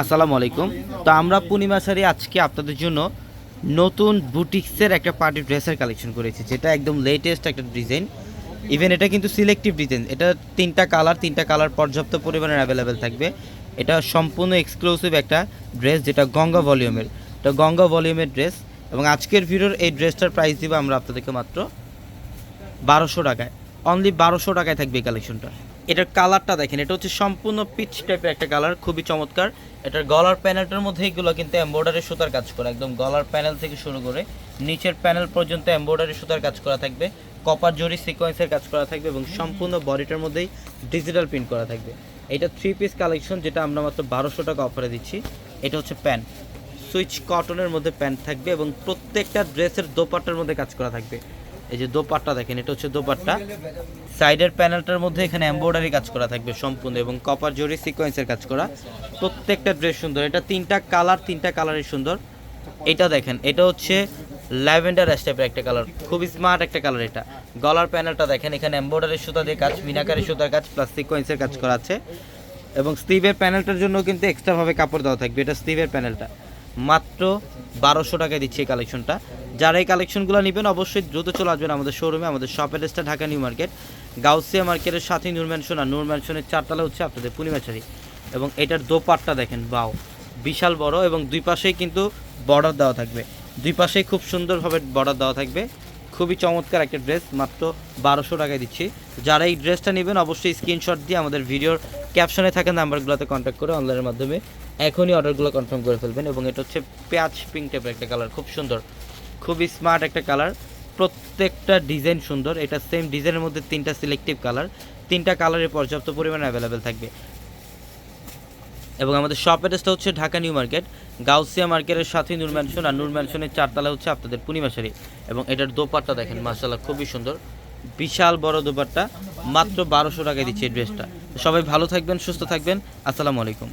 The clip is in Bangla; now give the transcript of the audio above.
আসসালামু আলাইকুম। তো আমরা পূর্ণিমা শাড়ি আজকে আপনাদের জন্য নতুন বুটিক্সের একটা পার্টি ড্রেসের কালেকশন করেছি যেটা একদম লেটেস্ট একটা ডিজাইন ইভেন এটা কিন্তু সিলেক্টিভ ডিজাইন এটা তিনটা কালার তিনটা কালার পর্যাপ্ত পরিমাণে অ্যাভেলেবেল থাকবে। এটা সম্পূর্ণ এক্সক্লুসিভ একটা ড্রেস যেটা গঙ্গা ভলিউমের এটা গঙ্গা ভলিউমের ড্রেস এবং আজকের ভিডিওর এই ড্রেসটার প্রাইস দিব আমরা আপনাদেরকে মাত্র বারোশো টাকায়। অনলি বারোশো টাকায় থাকবে এই কালেকশনটা এটার কালারটা দেখেন, এটা হচ্ছে সম্পূর্ণ পিচ টাইপের একটা কালার, খুবই চমৎকার। এটার গলার প্যানেলটার মধ্যে এগুলো কিন্তু এমব্রয়ডারি সুতার কাজ করা, একদম গলার প্যানেল থেকে শুরু করে নিচের প্যানেল পর্যন্ত এমব্রয়ডারি সুতার কাজ করা থাকবে কপার জরি সিকোয়েন্সের কাজ করা থাকবে এবং সম্পূর্ণ বডিটার মধ্যেই ডিজিটাল প্রিন্ট করা থাকবে। এটা থ্রি পিস কালেকশন যেটা আমরা মাত্র বারোশো টাকা অফারে দিচ্ছি, এটা হচ্ছে প্যান্ট সুইচ কটনের মধ্যে প্যান্ট থাকবে এবং প্রত্যেকটা ড্রেসের দোপাট্টার মধ্যে কাজ করা থাকবে। এই যে দোপাট্টা দেখেন, এটা হচ্ছে দোপাট্টা। সাইডের প্যানেলটার মধ্যে এখানে এমব্রয়ডারি কাজ করা থাকবে সম্পূর্ণ এবং কপার জরি সিকোয়েন্সের কাজ করা। প্রত্যেকটা ড্রেস সুন্দর। এটা তিনটা কালার তিনটা কালারই সুন্দর। এটা দেখেন, এটা হচ্ছে ল্যাভেন্ডার টাইপের একটা কালার খুবই স্মার্ট একটা কালার এটা। গলার প্যানেলটা দেখেন, এখানে এমব্রয়ডারি সুতা দিয়ে কাজ, মিনাকারি সুতার কাজ প্লাস সিকোয়েন্সের কাজ করা আছে। এবং স্টিভের প্যানেলটার জন্য কিন্তু এক্সট্রাভাবে কাপড় দেওয়া থাকবে। এটা স্টিভের প্যানেলটা। মাত্র বারোশো টাকায় দিচ্ছি এই কালেকশনটা। যারা এই কালেকশনগুলো নেবেন, অবশ্যই দ্রুত চলে আসবেন আমাদের শোরুমে আমাদের শপ অ্যাড্রেসটা ঢাকা নিউ মার্কেট। গাউসিয়া মার্কেটের সাথে নূর ম্যানশন আর নূর ম্যানশনের চারতলা হচ্ছে আপনাদের পূর্ণিমাচারি এবং এটার দোপাট্টা দেখেন, বাও, বিশাল বড় এবং দুই পাশেই কিন্তু বর্ডার দেওয়া থাকবে। দুই পাশেই খুব সুন্দরভাবে বর্ডার দেওয়া থাকবে। খুবই চমৎকার একটা ড্রেস মাত্র বারোশো টাকায় দিচ্ছি। যারা এই ড্রেসটা নেবেন, অবশ্যই স্ক্রিনশট দিয়ে আমাদের ভিডিওর ক্যাপশনে থাকা নাম্বারগুলোতে কন্ট্যাক্ট করে অনলাইনের মাধ্যমে এখনই অর্ডারগুলো কনফার্ম করে ফেলবেন এবং এটা হচ্ছে পেঁয়াজ পিঙ্ক টাইপের একটা কালার খুব সুন্দর। খুবই স্মার্ট একটা কালার প্রত্যেকটা ডিজাইন সুন্দর। এটা সেম ডিজাইনের মধ্যে তিনটা সিলেক্টিভ কালার তিনটা কালারের পর্যাপ্ত পরিমাণে অ্যাভেলেবেল থাকবে। এবং আমাদের শপ অ্যাড্রেসটা হচ্ছে ঢাকা নিউ মার্কেট, গাউসিয়া মার্কেটের সাথে নূর ম্যানশন আর নূর ম্যানশনের চারতলা হচ্ছে আপনাদের পূর্ণিমাশারি এবং এটার দোপাট্টা দেখেন মাসাল্লাহ খুবই সুন্দর। বিশাল বড় দোপাট্টা, মাত্র বারোশো টাকায় দিচ্ছে এই ড্রেসটা সবাই ভালো থাকবেন, সুস্থ থাকবেন। আসসালামু আলাইকুম।